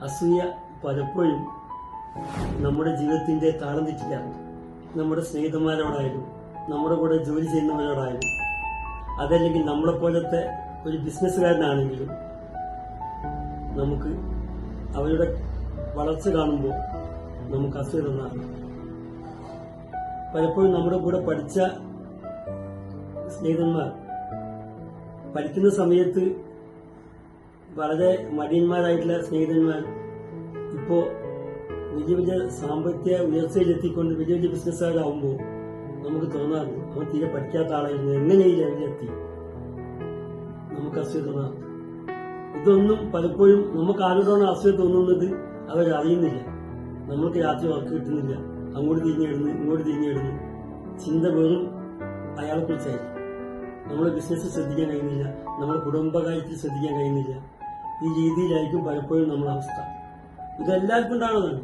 അസൂയ പലപ്പോഴും നമ്മുടെ ജീവിതത്തിന്റെ താളം തെറ്റിക്കാറുണ്ട് നമ്മുടെ സ്നേഹിതന്മാരോടായാലും നമ്മുടെ കൂടെ ജോലി ചെയ്യുന്നവരോടായാലും അതല്ലെങ്കിൽ നമ്മളെ പോലത്തെ ഒരു ബിസിനസ്സുകാരനാണെങ്കിലും നമുക്ക് അവരുടെ വളർച്ച കാണുമ്പോൾ നമുക്ക് അസൂയ തോന്നാറുണ്ട്. പലപ്പോഴും നമ്മുടെ കൂടെ പഠിച്ച സ്നേഹിതന്മാർ പഠിക്കുന്ന സമയത്ത് വളരെ മടിയന്മാരായിട്ടുള്ള സ്നേഹിതന്മാർ ഇപ്പോ വലിയ വലിയ സാമ്പത്തിക ഉയർച്ചയിലെത്തിക്കൊണ്ട് വലിയ വലിയ ബിസിനസ്സുകാരാകുമ്പോൾ നമുക്ക് തോന്നാറുണ്ട് അവൻ തീരെ പഠിക്കാത്ത ആളായിരുന്നു എങ്ങനെ ഈ നമുക്ക് അസൂയ തോന്നാറുണ്ട്. ഇതൊന്നും പലപ്പോഴും നമുക്ക് ആരോടാണ് അസൂയ തോന്നുന്നത് അവരറിയുന്നില്ല. നമ്മൾക്ക് രാത്രി വർക്ക് കിട്ടുന്നില്ല. അങ്ങോട്ട് തിരിഞ്ഞിടുന്നു ഇങ്ങോട്ട് തിരിഞ്ഞിടുന്നു ചിന്ത വെറും അയാളെ കുറിച്ചായിരിക്കും. നമ്മുടെ ബിസിനസ് ശ്രദ്ധിക്കാൻ കഴിയുന്നില്ല. നമ്മുടെ കുടുംബകാര്യത്തിൽ ശ്രദ്ധിക്കാൻ കഴിയുന്നില്ല. ഈ രീതിയിലായിരിക്കും പലപ്പോഴും നമ്മുടെ അവസ്ഥ. ഇതെല്ലാവർക്കും ഉണ്ടാകുന്നതാണ്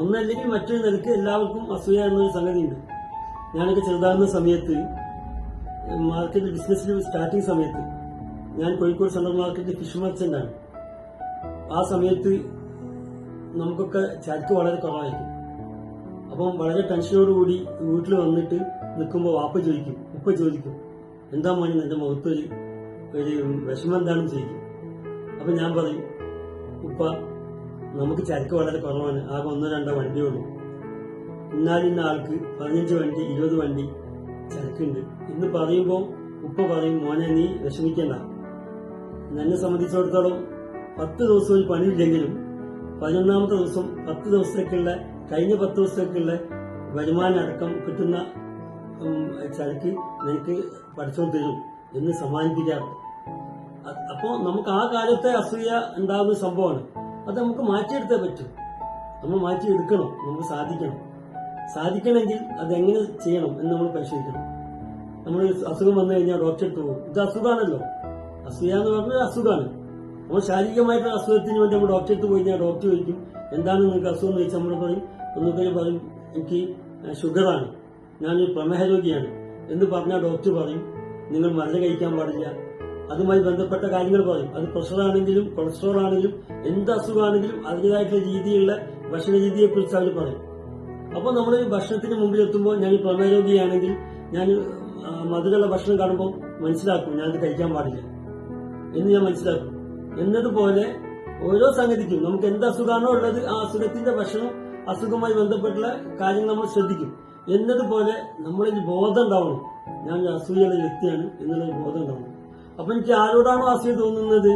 ഒന്നല്ലെങ്കിൽ മറ്റൊരു നിലയ്ക്ക് എല്ലാവർക്കും അസൂയ എന്നൊരു സംഗതി ഉണ്ട് ഞാനൊക്കെ ചെറുതാകുന്ന സമയത്ത് മാർക്കറ്റ് ബിസിനസ്സിൽ സ്റ്റാർട്ടിങ് സമയത്ത് ഞാൻ കോഴിക്കോട് സെൻട്രൽ മാർക്കറ്റ് ഫിഷ് മർച്ചന്റാണ് ആ സമയത്ത് നമുക്കൊക്കെ ചരക്ക് വളരെ കുറവായിരിക്കും. അപ്പം വളരെ ടെൻഷനോടുകൂടി വീട്ടിൽ വന്നിട്ട് നിൽക്കുമ്പോൾ വാപ്പ ചോദിക്കും ഉപ്പ ചോദിക്കും എന്താ മോനെ നിന്റെ മുഖത്തൊരു ഒരു വിഷമം എന്താണെന്ന് ചോദിക്കും. അപ്പൊ ഞാൻ പറയും ഉപ്പ നമുക്ക് ചരക്ക് വളരെ കുറവാണ്. ആകെ ഒന്നോ രണ്ടോ വണ്ടി വണ്ടിയുള്ളൂ ഇന്നാലിന്ന ആൾക്ക് പതിനഞ്ച് വണ്ടി ഇരുപത് വണ്ടി ചരക്കുണ്ട്. ഇന്ന് പറയുമ്പോൾ ഉപ്പ പറയും മോനെ നീ വിഷമിക്കണ്ട. എന്നെ സംബന്ധിച്ചിടത്തോളം പത്ത് ദിവസം ഒരു പണിയില്ലെങ്കിലും പതിനൊന്നാമത്തെ ദിവസം പത്ത് ദിവസത്തേക്കുള്ള കഴിഞ്ഞ പത്ത് ദിവസത്തേക്കുള്ള വരുമാനം അടക്കം കിട്ടുന്ന ചരക്ക് നിനക്ക് പഠിച്ചോണ്ട് തരും എന്ന് സമ്മാനിപ്പിക്കാറുണ്ട് അപ്പോ നമുക്ക് ആ കാലത്തെ അസൂയ ഉണ്ടാകുന്ന സംഭവമാണ്. അത് നമുക്ക് മാറ്റിയെടുത്തേ പറ്റും. നമ്മൾ മാറ്റിയെടുക്കണം. നമുക്ക് സാധിക്കണം. സാധിക്കണമെങ്കിൽ അത് എങ്ങനെ ചെയ്യണം എന്ന് നമ്മൾ പരിശോധിക്കണം. നമ്മൾ അസുഖം വന്നു കഴിഞ്ഞാൽ ഡോക്ടർ പോകും. ഇത് അസുഖമാണല്ലോ. അസൂയ എന്ന് പറഞ്ഞാൽ അസുഖമാണ്. നമ്മൾ ശാരീരികമായിട്ടുള്ള അസുഖത്തിന് വേണ്ടി നമ്മൾ ഡോക്ടർ അടുത്ത് പോയി കഴിഞ്ഞാൽ ഡോക്ടർ ചോദിക്കും എന്താണ് നിങ്ങൾക്ക് അസുഖം? എന്ന് ചോദിച്ചാൽ നമ്മൾ പറയും ഒന്നുകൂടി പറയും എനിക്ക് ഷുഗറാണ് ഞാനൊരു പ്രമേഹരോഗിയാണ്. എന്ന് പറഞ്ഞാൽ ഡോക്ടർ പറയും നിങ്ങൾ മരുന്ന് കഴിക്കാൻ പാടില്ല. അതുമായി ബന്ധപ്പെട്ട കാര്യങ്ങൾ പറയും അത് പ്രഷർ ആണെങ്കിലും കൊളസ്ട്രോൾ ആണെങ്കിലും എന്ത് അസുഖമാണെങ്കിലും അതിന്റെതായിട്ടുള്ള രീതിയിലുള്ള ഭക്ഷണ രീതിയെ കുറിച്ച് അവർ പറയും അപ്പോൾ നമ്മൾ ഭക്ഷണത്തിന് മുമ്പിൽ എത്തുമ്പോൾ ഞാൻ ഈ പ്രമേഹ രോഗിയാണെങ്കിൽ ഞാൻ മധുരമുള്ള ഭക്ഷണം കാണുമ്പോൾ മനസ്സിലാക്കും ഞാനത് കഴിക്കാൻ പാടില്ല എന്ന് ഞാൻ മനസ്സിലാക്കും. എന്നതുപോലെ ഓരോ സംഗതിക്കും നമുക്ക് എന്ത് അസുഖമാണോ ഉള്ളത് ആ അസുഖത്തിന്റെ ഭക്ഷണം അസുഖവുമായി ബന്ധപ്പെട്ടുള്ള കാര്യങ്ങൾ നമ്മൾ ശ്രദ്ധിക്കും. എന്നതുപോലെ നമ്മളിൽ ബോധം ഉണ്ടാവണം. ഞാൻ അസൂയുള്ള വ്യക്തിയാണ് എന്നുള്ളൊരു ബോധം ഉണ്ടാവണം. അപ്പൊ എനിക്ക് ആരോടാണോ അസൂയ തോന്നുന്നത്?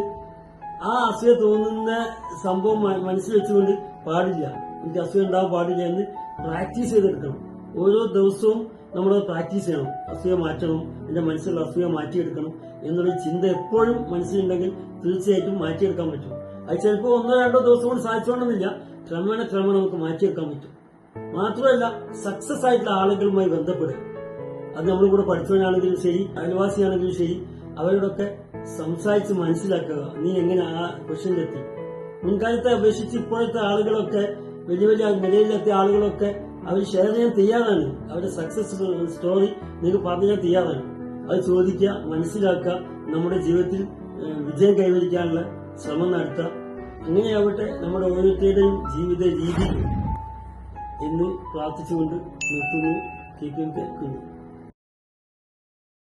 ആ അസൂയ തോന്നുന്ന സംഭവം മനസ്സിൽ വെച്ചുകൊണ്ട് പാടില്ല. എനിക്ക് അസൂയ ഉണ്ടാവാൻ പാടില്ല എന്ന് പ്രാക്ടീസ് ചെയ്തെടുക്കണം. ഓരോ ദിവസവും നമ്മൾ പ്രാക്ടീസ് ചെയ്യണം. അസൂയ മാറ്റണം. എന്റെ മനസ്സിലുള്ള അസൂയ മാറ്റിയെടുക്കണം എന്നുള്ള ചിന്ത എപ്പോഴും മനസ്സിലുണ്ടെങ്കിൽ തീർച്ചയായിട്ടും മാറ്റിയെടുക്കാൻ പറ്റും. അത് ചിലപ്പോൾ ഒന്നോ രണ്ടോ ദിവസം കൊണ്ട് സാധിച്ചോണമെന്നില്ല ക്രമേണ ക്രമേണ നമുക്ക് മാറ്റിയെടുക്കാൻ പറ്റും. മാത്രമല്ല സക്സസ് ആയിട്ടുള്ള ആളുകളുമായി ബന്ധപ്പെടുക. അത് നമ്മൾ കൂടെ പഠിച്ചവനാണെങ്കിലും ശരി അയൽവാസിയാണെങ്കിലും ശരി അവരോടൊക്കെ സംസാരിച്ച് മനസ്സിലാക്കുക. നീ എങ്ങനെ ആ ക്വസ്റ്റ്യനിലെത്തി മുൻകാലത്തെ അപേക്ഷിച്ച് ഇപ്പോഴത്തെ ആളുകളൊക്കെ വലിയ വലിയ നിലയിലെത്തിയ ആളുകളൊക്കെ അവർ ഷെയർ ചെയ്യാൻ തയ്യാറാണ്. അവരുടെ സക്സസ് സ്റ്റോറി നിങ്ങൾക്ക് പറഞ്ഞു തരാൻ തയ്യാറാണ്. അത് ചോദിക്കുക മനസ്സിലാക്കുക നമ്മുടെ ജീവിതത്തിൽ വിജയം കൈവരിക്കാനുള്ള ശ്രമം നടത്തുക. അങ്ങനെയാവട്ടെ നമ്മുടെ ഓരോരുത്തരുടെയും ജീവിത രീതി എന്ന് പ്രാർത്ഥിച്ചുകൊണ്ട് നിർത്തുന്നു. കേൾക്കുന്നു